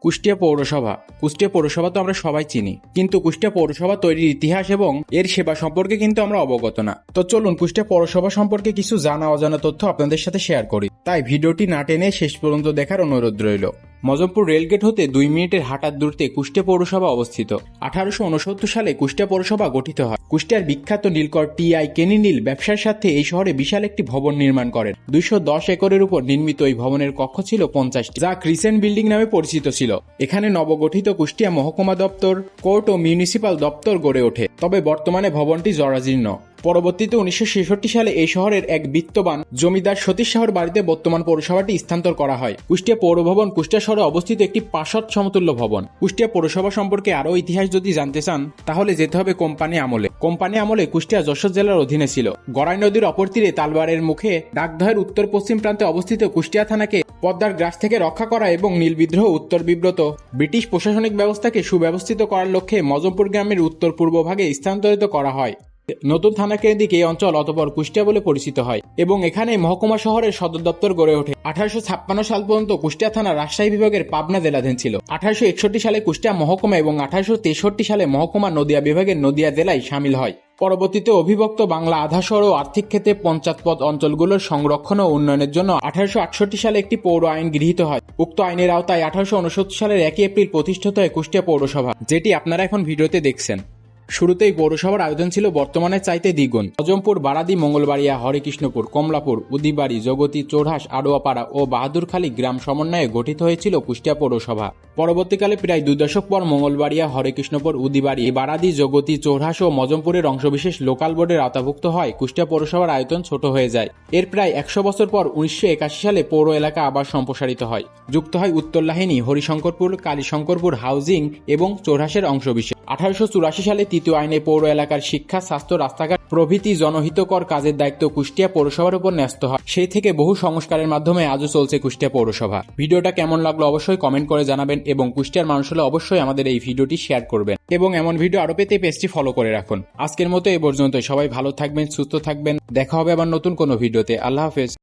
কুষ্টিয়া পৌরসভা। কুষ্টিয়া পৌরসভা তো আমরা সবাই চিনি। কিন্তু কুষ্টিয়া পৌরসভা তৈরির ইতিহাস এবং এর সেবা সম্পর্কে কিন্তু আমরা অবগত না। তো চলুন কুষ্টিয়া পৌরসভা সম্পর্কে কিছু জানা অজানা তথ্য আপনাদের সাথে শেয়ার করি। তাই ভিডিওটি না টেনে শেষ পর্যন্ত দেখার অনুরোধ রইল। মজমপুর রেলগেট হতে দুই মিনিটের হাঁটার দূরত্বে কুষ্টিয়া পৌরসভা অবস্থিত। আঠারোশো উনসত্তর সালে কুষ্টিয়া পৌরসভা গঠিত হয়। কুষ্টিয়ার বিখ্যাত নীলকর টি আই কেনি নীল ব্যবসার সাথে এই শহরে বিশাল একটি ভবন নির্মাণ করেন। দুইশো দশ একরের উপর নির্মিত এই ভবনের কক্ষ ছিল পঞ্চাশটি, যা ক্রিসেন্ট বিল্ডিং নামে পরিচিত ছিল। এখানে নবগঠিত কুষ্টিয়া মহকুমা দপ্তর, কোর্ট ও মিউনিসিপাল দপ্তর গড়ে ওঠে, তবে বর্তমানে ভবনটি জরাজীর্ণ। পরবর্তীতে উনিশশো ছেষট্টি সালে এই শহরের এক বিত্তবান জমিদার সতীশ শাহর বাড়িতে বর্তমান পৌরসভাটি স্থানান্তর করা হয়। কুষ্টিয়া পৌর ভবন কুষ্টিয়া শহরে অবস্থিত একটি পাশদ সমতুল্য ভবন। কুষ্টিয়া পৌরসভা সম্পর্কে আরও ইতিহাস যদি জানতে চান, তাহলে যেতে হবে কোম্পানি আমলে। কোম্পানি আমলে কুষ্টিয়া যশোর জেলার অধীনে ছিল। গড়াই নদীর অপর তীরে তালবাড়ের মুখে ডাকদহের উত্তর পশ্চিম প্রান্তে অবস্থিত কুষ্টিয়া থানাকে পদ্মার গ্রাস থেকে রক্ষা করা এবং নীল বিদ্রোহ উত্তর বিব্রত ব্রিটিশ প্রশাসনিক ব্যবস্থাকে সুব্যবস্থিত করার লক্ষ্যে মজমপুর গ্রামের উত্তর পূর্ব ভাগে স্থানান্তরিত করা হয়। নতুন থানা কেন্দ্রিক এই অঞ্চল অতপর কুষ্টিয়া বলে পরিচিত হয় এবং এখানে মহকুমা শহরের সদর দপ্তর গড়ে ওঠে। আঠারোশো ছাপ্পান্ন সাল পর্যন্ত কুষ্টিয়া থানা রাজশাহী বিভাগের পাবনা জেলাধীন ছিল। আঠারোশো একষট্টি সালে কুষ্টিয়া মহকুমা এবং আঠারোশো তেষট্টি সালে মহকুমা নদিয়া বিভাগের নদিয়া জেলায় সামিল হয়। পরবর্তীতে অভিভক্ত বাংলা আধাসর ও আর্থিক ক্ষেত্রে পঞ্চায়েতপদ অঞ্চলগুলোর সংরক্ষণ ও উন্নয়নের জন্য আঠারোশো আটষট্টি সালে একটি পৌর আইন গৃহীত হয়। উক্ত আইনের আওতায় আঠারোশো উনসত্তর সালের একই এপ্রিল প্রতিষ্ঠিত হয় কুষ্টিয়া পৌরসভা, যেটি আপনারা এখন ভিডিওতে দেখছেন। শুরুতেই পৌরসভার আয়োজন ছিল বর্তমানের চাইতে দ্বিগুণ। অজমপুর বারাদি, মঙ্গলবাড়িয়া, হরেকৃষ্ণপুর, কমলাপুর, উদিবাড়ি, জগতী, চোরহাস, আড়োয়াপাড়া ও বাহাদুরখালী গ্রাম সমন্বয়ে গঠিত হয়েছিল কুষ্টিয়া পৌরসভা। পরবর্তীকালে প্রায় দুই দশক পর মঙ্গলবাড়িয়া, হরেকৃষ্ণপুর, উদিবাড়ি, বারাদি, জগতী, চৌরহাস ও মজমপুরের অংশবিশেষ লোকাল বোর্ডের আওতাভুক্ত হয়। কুষ্টিয়া পৌরসভার আয়তন ছোট হয়ে যায়। এর প্রায় একশো বছর পর উনিশশো একাশি সালে পৌর এলাকা আবার সম্প্রসারিত হয়। যুক্ত হয় উত্তরলাহিনী হরিশঙ্করপুর, কালীশঙ্করপুর হাউজিং এবং চৌরহাসের অংশবিশেষ। আঠারোশো চুরাশি সালে তৃতীয় আইনে পৌর এলাকার শিক্ষা, স্বাস্থ্য, রাস্তাঘাট, প্রভৃতি জনহিতকর কাজের দায়িত্ব কুষ্টিয়া পৌরসভার উপর ন্যস্ত হয়। সেই থেকে বহু সংস্কারের মাধ্যমে আজও চলছে কুষ্টিয়া পৌরসভা। ভিডিওটা কেমন লাগল অবশ্যই কমেন্ট করে জানাবেন এবং কুষ্টিয়ার মানুষ হলে অবশ্যই আমাদের এই ভিডিওটি শেয়ার করবেন। এবং এমন ভিডিও আরও পেতে পেজটি ফলো করে রাখুন। আজকের মতো এই পর্যন্ত সবাই ভালো থাকবেন, সুস্থ থাকবেন। দেখা হবে আবার নতুন কোনো ভিডিওতে। আল্লাহ হাফেজ।